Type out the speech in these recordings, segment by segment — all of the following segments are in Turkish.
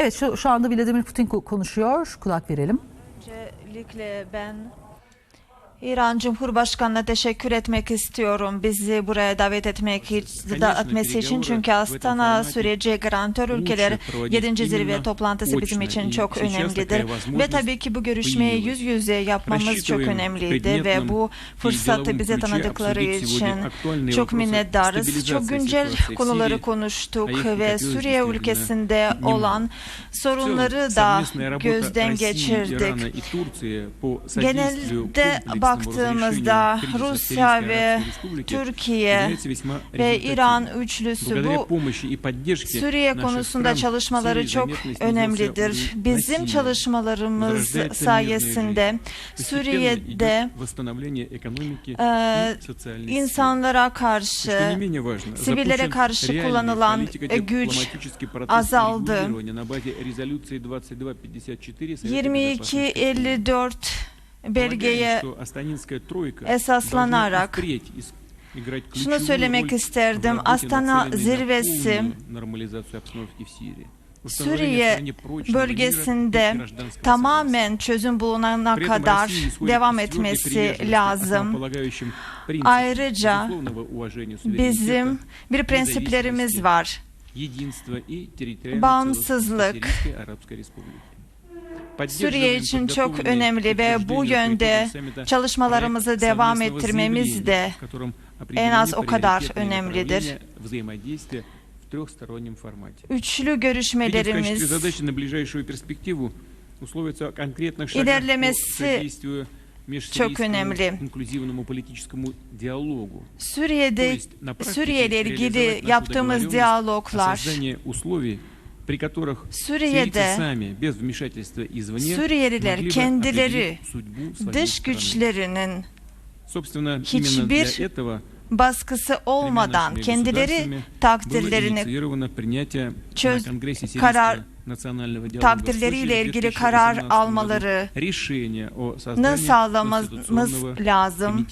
Evet şu, şu anda Vladimir Putin ko- konuşuyor. Kulak verelim. Öncelikle ben İran Cumhurbaşkanı'na teşekkür etmek istiyorum. Bizi buraya davet etmek etmesi için çünkü Astana süreci garantör ülkeler 7. zirve toplantısı bizim için çok önemlidir. Ve tabii ki bu görüşmeyi yüz yüze yapmamız çok önemliydi ve bu fırsatı bize tanıdıkları için çok minnettarız. Çok güncel konuları konuştuk ve Suriye ülkesinde olan sorunları da gözden geçirdik. Genelde baktığımızda Rusya ve Türkiye ve İran üçlüsü bu Suriye konusunda çalışmaları çok önemlidir. Bizim çalışmalarımız sayesinde Suriye'de e, insanlara karşı, sivillere karşı kullanılan güç azaldı. 22-54 belgeye esaslanarak şunu söylemek isterdim. Astana zirvesi Suriye bölgesinde tamamen çözüm bulunana kadar devam etmesi lazım. Ayrıca bizim bir prensiplerimiz var. Bağımsızlık Suriye için çok önemli ve bu yönde çalışmalarımızı devam ettirmemiz de en az o kadar önemlidir. Üçlü görüşmelerimiz ilerlemesi çok önemli. Suriye'de Suriye ile ilgili yaptığımız diyaloglar Suriye'de Suriyeliler kendileri dış güçlerinin hiçbir baskısı olmadan kendileri takdirlerini çöz karar takdirleriyle ilgili karar almalarını sağlamamız lazım.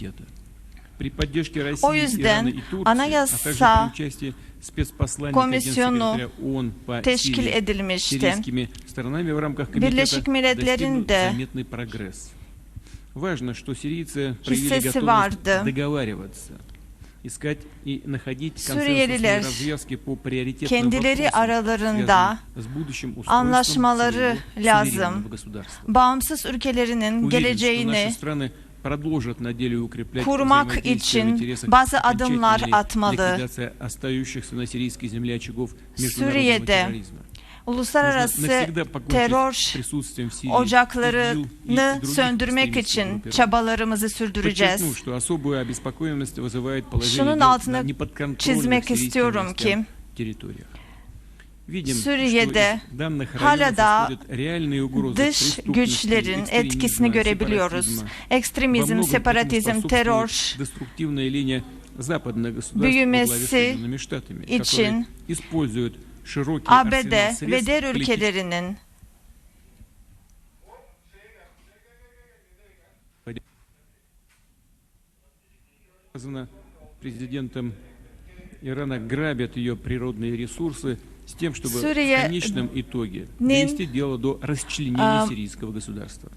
O yüzden anayasa komisyonu teşkil edilmişti. Birleşik Milletler'in de hissesi vardı. Suriyeliler kendileri aralarında anlaşmaları lazım. Bağımsız ülkelerinin geleceğini kurmak için bazı adımlar atmalı. Suriye'de uluslararası terör ocaklarını söndürmek için çabalarımızı sürdüreceğiz. Şunun altını çizmek istiyorum ki Suriye'de hala da dış güçlerin etkisini görebiliyoruz. Ekstremizm, separatizm, terör büyümesi için ABD ve diğer ülkelerinin президентом Ирана грабят ее природные ресурсы с тем, чтобы Сурия в конечном итоге довести дело до расчленения сирийского государства.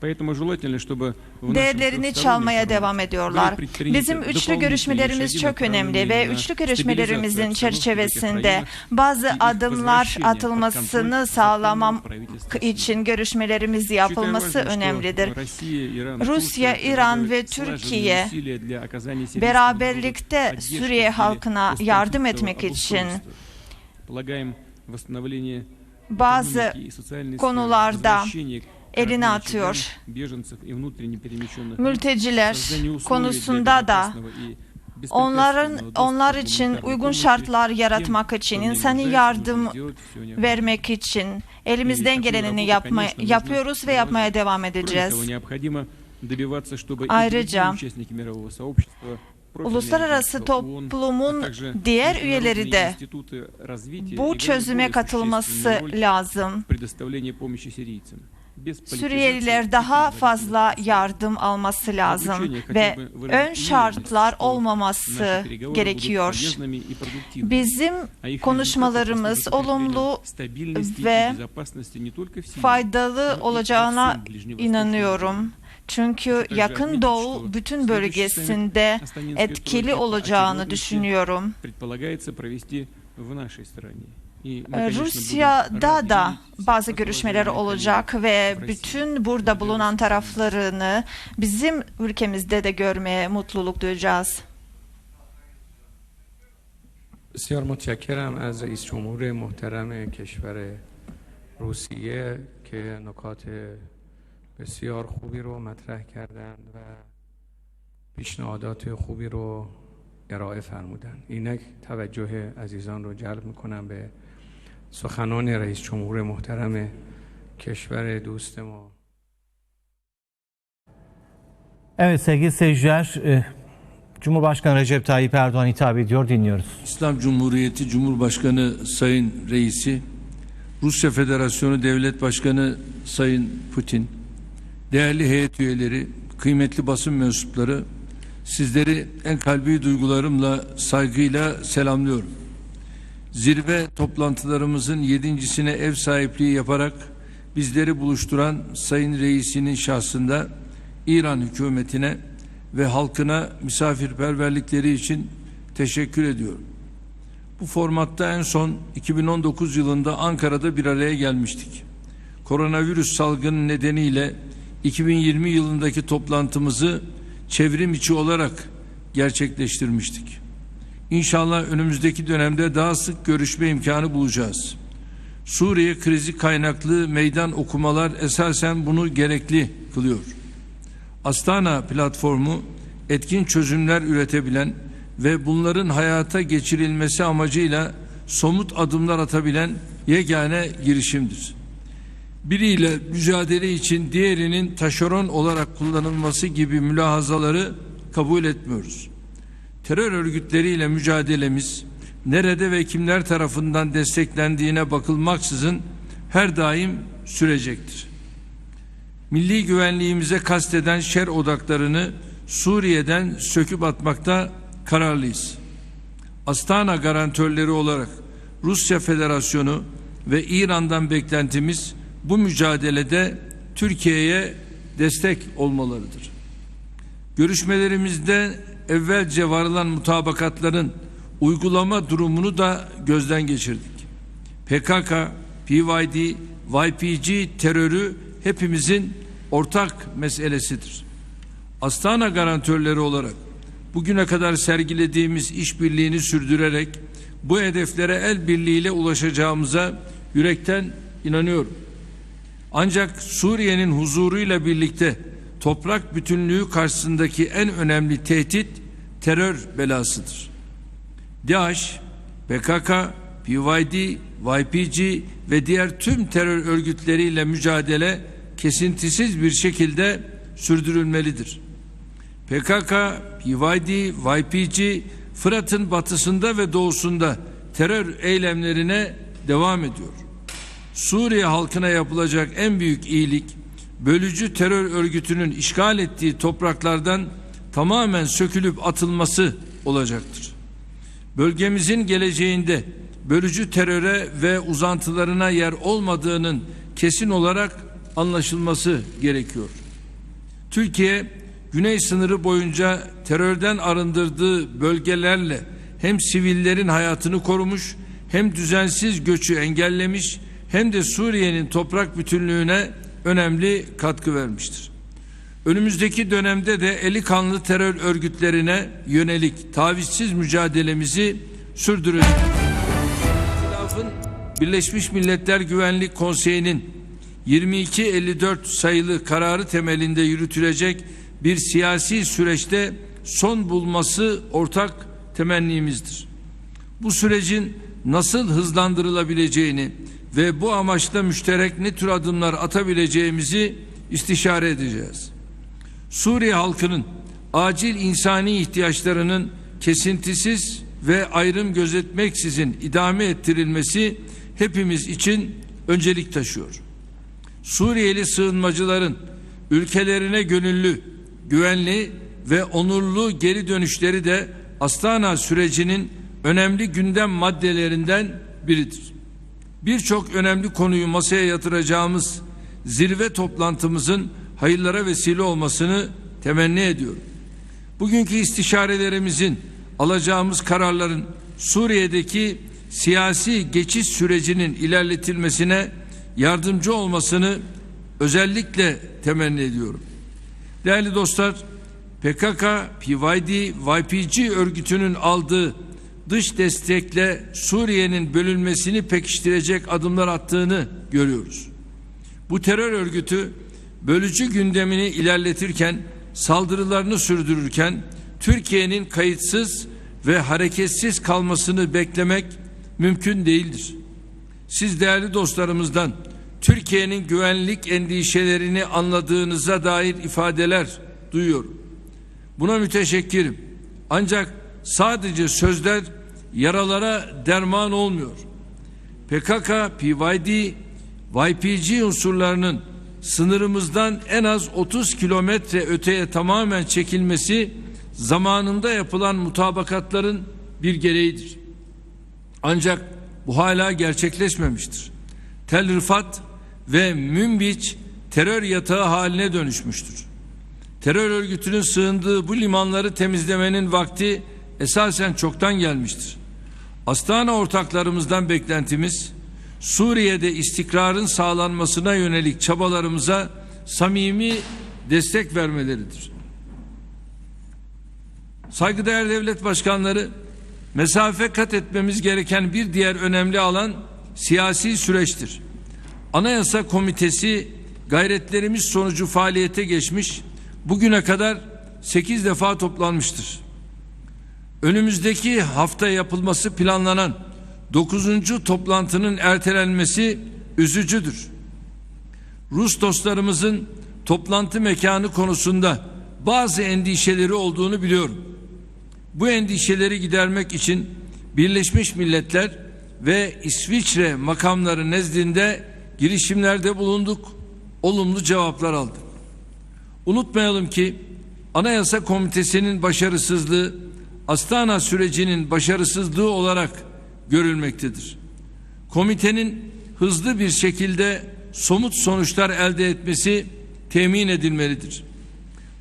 Поэтому желательно, чтобы в нашем değerlerini çalmaya devam ediyorlar. Bizim üçlü görüşmelerimiz çok önemli ve üçlü görüşmelerimizin çerçevesinde bazı adımlar atılmasını sağlamam için görüşmelerimiz yapılması önemlidir. Rusya, İran ve Türkiye beraberlikte Suriye halkına yardım etmek için bazı konularda elini atıyor. Mülteciler konusunda da onların onlar için uygun şartlar yaratmak için, insani yardım vermek için elimizden gelenini yapma, yapıyoruz ve yapmaya devam edeceğiz. Ayrıca uluslararası toplumun diğer üyeleri de bu çözüme katılması lazım. Suriyeliler daha fazla yardım alması lazım ve ön şartlar olmaması gerekiyor. Bizim konuşmalarımız olumlu ve faydalı olacağına inanıyorum. Çünkü yakın doğu bütün bölgesinde etkili olacağını düşünüyorum. Ee, Rusya'da da bazı görüşmeler olacak ve bütün burada bulunan taraflarını bizim ülkemizde de görmeye mutluluk duyacağız. بسیار متشکرم از رئیس جمهور محترم کشور روسیه که نکات بسیار خوبی رو مطرح کردند و پیشنهادات خوبی رو ارائه فرمودند اینک توجه عزیزان رو جلب می‌کنم به سخنان رئیس جمهور محترم کشور دوست ما Evet sevgili seyirciler, e, Cumhurbaşkanı Recep Tayyip Erdoğan hitap ediyor, dinliyoruz. İslam Cumhuriyeti Cumhurbaşkanı Sayın Reisi, Rusya Federasyonu Devlet Başkanı Sayın Putin, değerli heyet üyeleri, kıymetli basın mensupları, sizleri en kalbi duygularımla, saygıyla selamlıyorum. Zirve toplantılarımızın yedincisine ev sahipliği yaparak bizleri buluşturan Sayın Reisinin şahsında İran hükümetine ve halkına misafirperverlikleri için teşekkür ediyorum. Bu formatta en son 2019 yılında Ankara'da bir araya gelmiştik. Koronavirüs salgını nedeniyle 2020 yılındaki toplantımızı çevrim içi olarak gerçekleştirmiştik. İnşallah önümüzdeki dönemde daha sık görüşme imkanı bulacağız. Suriye krizi kaynaklı meydan okumalar esasen bunu gerekli kılıyor. Astana platformu etkin çözümler üretebilen ve bunların hayata geçirilmesi amacıyla somut adımlar atabilen yegane girişimdir. Biriyle mücadele için diğerinin taşeron olarak kullanılması gibi mülahazaları kabul etmiyoruz. Terör örgütleriyle mücadelemiz nerede ve kimler tarafından desteklendiğine bakılmaksızın her daim sürecektir milli güvenliğimize kasteden şer odaklarını Suriye'den söküp atmakta kararlıyız. Astana garantörleri olarak Rusya Federasyonu ve İran'dan beklentimiz bu mücadelede Türkiye'ye destek olmalarıdır. Görüşmelerimizde evvelce varılan mutabakatların uygulama durumunu da gözden geçirdik. PKK, PYD, YPG terörü hepimizin ortak meselesidir. Astana garantörleri olarak bugüne kadar sergilediğimiz işbirliğini sürdürerek bu hedeflere el birliğiyle ulaşacağımıza yürekten inanıyorum. Ancak Suriye'nin huzuruyla birlikte toprak bütünlüğü karşısındaki en önemli tehdit terör belasıdır. DAEŞ, PKK, PYD, YPG ve diğer tüm terör örgütleriyle mücadele kesintisiz bir şekilde sürdürülmelidir. PKK, PYD, YPG Fırat'ın batısında ve doğusunda terör eylemlerine devam ediyor. Suriye halkına yapılacak en büyük iyilik bölücü terör örgütünün işgal ettiği topraklardan tamamen sökülüp atılması olacaktır. Bölgemizin geleceğinde bölücü teröre ve uzantılarına yer olmadığının kesin olarak anlaşılması gerekiyor. Türkiye güney sınırı boyunca terörden arındırdığı bölgelerle hem sivillerin hayatını korumuş hem düzensiz göçü engellemiş hem de Suriye'nin toprak bütünlüğüne önemli katkı vermiştir. Önümüzdeki dönemde de eli kanlı terör örgütlerine yönelik tavizsiz mücadelemizi sürdüreceğiz. Birleşmiş Milletler Güvenlik Konseyi'nin 2254 sayılı kararı temelinde yürütülecek bir siyasi süreçte son bulması ortak temennimizdir. Bu sürecin nasıl hızlandırılabileceğini ve bu amaçla müşterek ne tür adımlar atabileceğimizi istişare edeceğiz. Suriye halkının acil insani ihtiyaçlarının kesintisiz ve ayrım gözetmeksizin idame ettirilmesi hepimiz için öncelik taşıyor. Suriyeli sığınmacıların ülkelerine gönüllü, güvenli ve onurlu geri dönüşleri de Astana sürecinin önemli gündem maddelerinden biridir. Birçok önemli konuyu masaya yatıracağımız zirve toplantımızın hayırlara vesile olmasını temenni ediyorum. Bugünkü istişarelerimizin alacağımız kararların Suriye'deki siyasi geçiş sürecinin ilerletilmesine yardımcı olmasını özellikle temenni ediyorum. Değerli dostlar, PKK, PYD, YPG örgütünün aldığı dış destekle Suriye'nin bölünmesini pekiştirecek adımlar attığını görüyoruz. Bu terör örgütü bölücü gündemini ilerletirken, saldırılarını sürdürürken Türkiye'nin kayıtsız ve hareketsiz kalmasını beklemek mümkün değildir. Siz değerli dostlarımızdan Türkiye'nin güvenlik endişelerini anladığınıza dair ifadeler duyuyorum. Buna müteşekkirim. Ancak sadece sözler yaralara derman olmuyor. PKK, PYD, YPG unsurlarının sınırımızdan en az 30 kilometre öteye tamamen çekilmesi zamanında yapılan mutabakatların bir gereğidir. Ancak bu hala gerçekleşmemiştir. Tel Rifat ve Münbiç terör yatağı haline dönüşmüştür. Terör örgütünün sığındığı bu limanları temizlemenin vakti esasen çoktan gelmiştir. Astana ortaklarımızdan beklentimiz Suriye'de istikrarın sağlanmasına yönelik çabalarımıza samimi destek vermeleridir. Saygıdeğer devlet başkanları mesafe kat etmemiz gereken bir diğer önemli alan siyasi süreçtir. Anayasa Komitesi gayretlerimiz sonucu faaliyete geçmiş, bugüne kadar 8 defa toplanmıştır. Önümüzdeki hafta yapılması planlanan 9. toplantının ertelenmesi üzücüdür. Rus dostlarımızın toplantı mekanı konusunda bazı endişeleri olduğunu biliyorum. Bu endişeleri gidermek için Birleşmiş Milletler ve İsviçre makamları nezdinde girişimlerde bulunduk, olumlu cevaplar aldık. Unutmayalım ki Anayasa Komitesi'nin başarısızlığı Astana sürecinin başarısızlığı olarak görülmektedir. Komitenin hızlı bir şekilde somut sonuçlar elde etmesi temin edilmelidir.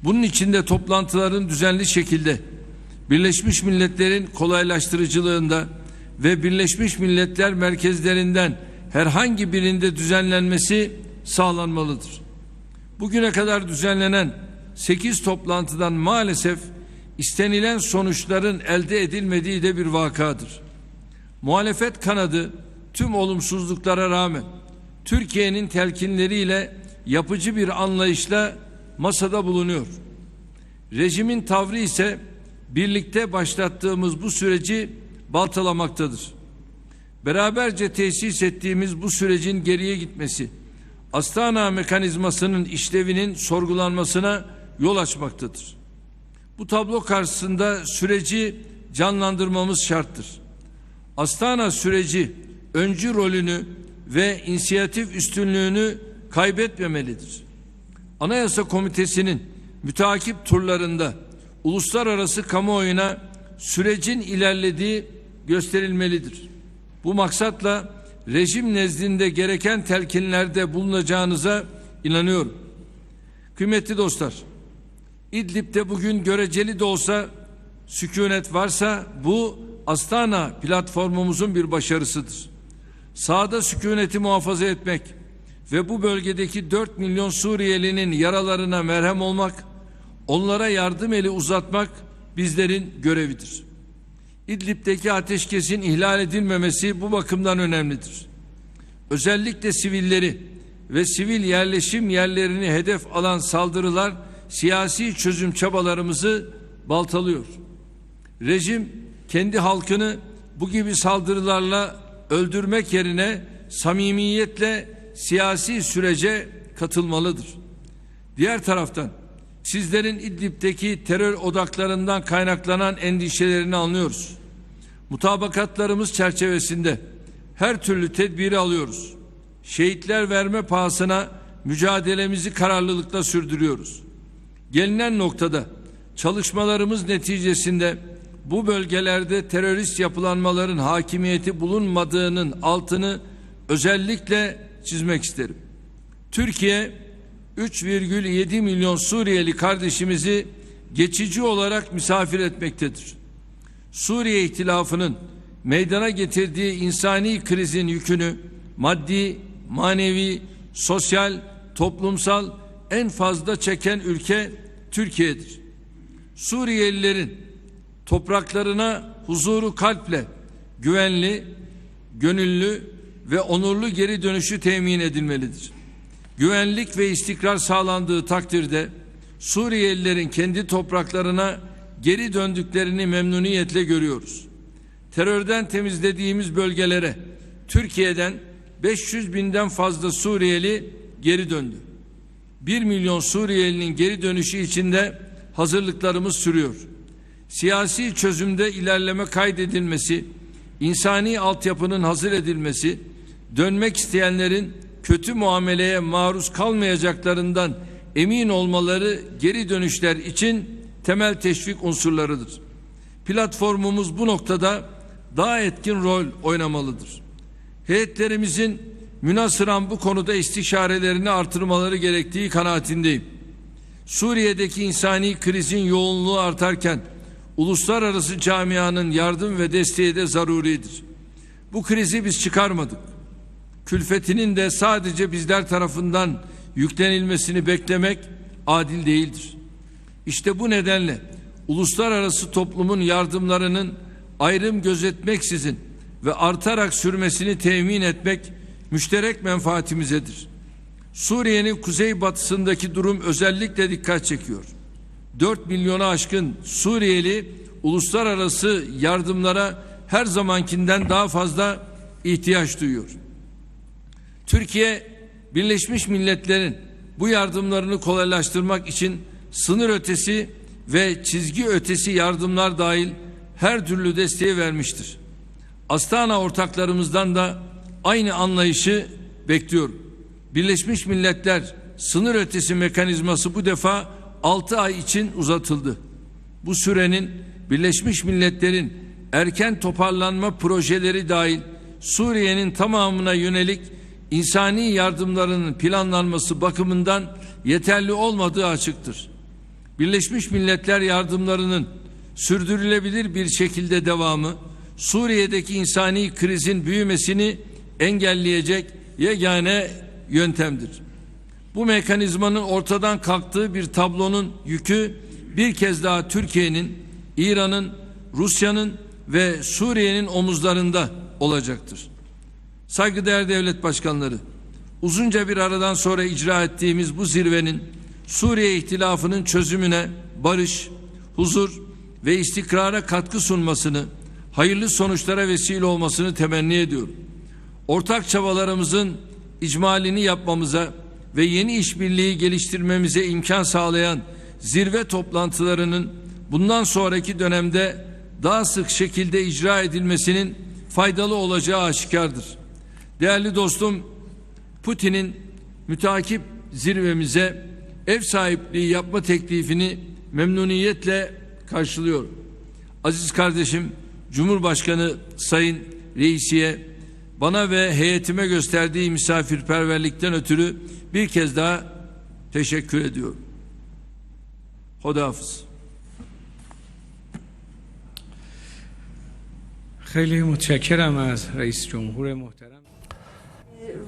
Bunun için de toplantıların düzenli şekilde Birleşmiş Milletler'in kolaylaştırıcılığında ve Birleşmiş Milletler merkezlerinden herhangi birinde düzenlenmesi sağlanmalıdır. Bugüne kadar düzenlenen 8 toplantıdan maalesef istenilen sonuçların elde edilmediği de bir vakadır. Muhalefet kanadı tüm olumsuzluklara rağmen Türkiye'nin telkinleriyle yapıcı bir anlayışla masada bulunuyor. Rejimin tavrı ise birlikte başlattığımız bu süreci baltalamaktadır. Beraberce tesis ettiğimiz bu sürecin geriye gitmesi, Astana mekanizmasının işlevinin sorgulanmasına yol açmaktadır. Bu tablo karşısında süreci canlandırmamız şarttır. Astana süreci öncü rolünü ve inisiyatif üstünlüğünü kaybetmemelidir. Anayasa Komitesi'nin müteakip turlarında uluslararası kamuoyuna sürecin ilerlediği gösterilmelidir. Bu maksatla rejim nezdinde gereken telkinlerde bulunacağınıza inanıyorum. Kıymetli dostlar, İdlib'de bugün göreceli de olsa sükunet varsa bu Astana platformumuzun bir başarısıdır. Sağda sükuneti muhafaza etmek ve bu bölgedeki 4 milyon Suriyelinin yaralarına merhem olmak, onlara yardım eli uzatmak bizlerin görevidir. İdlib'deki ateşkesin ihlal edilmemesi bu bakımdan önemlidir. Özellikle sivilleri ve sivil yerleşim yerlerini hedef alan saldırılar siyasi çözüm çabalarımızı baltalıyor. Rejim kendi halkını bu gibi saldırılarla öldürmek yerine samimiyetle siyasi sürece katılmalıdır. Diğer taraftan sizlerin İdlib'deki terör odaklarından kaynaklanan endişelerini anlıyoruz. Mutabakatlarımız çerçevesinde her türlü tedbiri alıyoruz. Şehitler verme pahasına mücadelemizi kararlılıkla sürdürüyoruz. Gelinen noktada çalışmalarımız neticesinde bu bölgelerde terörist yapılanmaların hakimiyeti bulunmadığının altını özellikle çizmek isterim. Türkiye 3,7 milyon Suriyeli kardeşimizi geçici olarak misafir etmektedir. Suriye ihtilafının meydana getirdiği insani krizin yükünü maddi, manevi, sosyal, toplumsal en fazla çeken ülke Türkiye'dir. Suriyelilerin topraklarına huzuru kalple, güvenli, gönüllü ve onurlu geri dönüşü temin edilmelidir. Güvenlik ve istikrar sağlandığı takdirde Suriyelilerin kendi topraklarına geri döndüklerini memnuniyetle görüyoruz. Terörden temizlediğimiz bölgelere Türkiye'den 500 binden fazla Suriyeli geri döndü. 1 milyon Suriyelinin geri dönüşü içinde hazırlıklarımız sürüyor. Siyasi çözümde ilerleme kaydedilmesi, insani altyapının hazır edilmesi, dönmek isteyenlerin kötü muameleye maruz kalmayacaklarından emin olmaları geri dönüşler için temel teşvik unsurlarıdır. Platformumuz bu noktada daha etkin rol oynamalıdır. Heyetlerimizin münasıran bu konuda istişarelerini artırmaları gerektiği kanaatindeyim. Suriye'deki insani krizin yoğunluğu artarken uluslararası camianın yardım ve desteği de zaruridir. Bu krizi biz çıkarmadık. Külfetinin de sadece bizler tarafından yüklenilmesini beklemek adil değildir. İşte bu nedenle uluslararası toplumun yardımlarının ayrım gözetmeksizin ve artarak sürmesini temin etmek müşterek menfaatimizedir. Suriye'nin kuzeybatısındaki durum özellikle dikkat çekiyor. 4 milyona aşkın Suriyeli uluslararası yardımlara her zamankinden daha fazla ihtiyaç duyuyor. Türkiye Birleşmiş Milletler'in bu yardımlarını kolaylaştırmak için sınır ötesi ve çizgi ötesi yardımlar dahil her türlü desteği vermiştir. Astana ortaklarımızdan da aynı anlayışı bekliyorum. Birleşmiş Milletler sınır ötesi mekanizması bu defa 6 ay için uzatıldı. Bu sürenin Birleşmiş Milletler'in erken toparlanma projeleri dahil Suriye'nin tamamına yönelik insani yardımlarının planlanması bakımından yeterli olmadığı açıktır. Birleşmiş Milletler yardımlarının sürdürülebilir bir şekilde devamı Suriye'deki insani krizin büyümesini engelleyecek yegane yöntemdir. Bu mekanizmanın ortadan kalktığı bir tablonun yükü bir kez daha Türkiye'nin, İran'ın, Rusya'nın ve Suriye'nin omuzlarında olacaktır. Saygıdeğer devlet başkanları, uzunca bir aradan sonra icra ettiğimiz bu zirvenin Suriye ihtilafının çözümüne barış, huzur ve istikrara katkı sunmasını, hayırlı sonuçlara vesile olmasını temenni ediyorum. Ortak çabalarımızın icmalini yapmamıza ve yeni işbirliği geliştirmemize imkan sağlayan zirve toplantılarının bundan sonraki dönemde daha sık şekilde icra edilmesinin faydalı olacağı aşikardır. Değerli dostum, Putin'in mütakip zirvemize ev sahipliği yapma teklifini memnuniyetle karşılıyorum. Aziz kardeşim, Cumhurbaşkanı Sayın Reisi'ye bana ve heyetime gösterdiği misafirperverlikten ötürü bir kez daha teşekkür ediyorum. Hodafız. خیلی متشکرم از رئیس جمهور محترم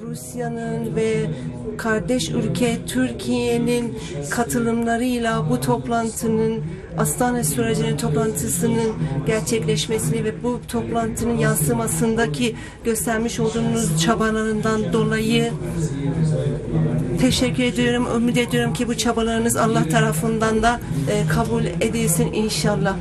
Rusya'nın ve kardeş ülke Türkiye'nin katılımlarıyla bu toplantının Astana sürecinin toplantısının gerçekleşmesini ve bu toplantının yansımasındaki göstermiş olduğunuz çabalarından dolayı teşekkür ediyorum. Ümit ediyorum ki bu çabalarınız Allah tarafından da e, kabul edilsin inşallah.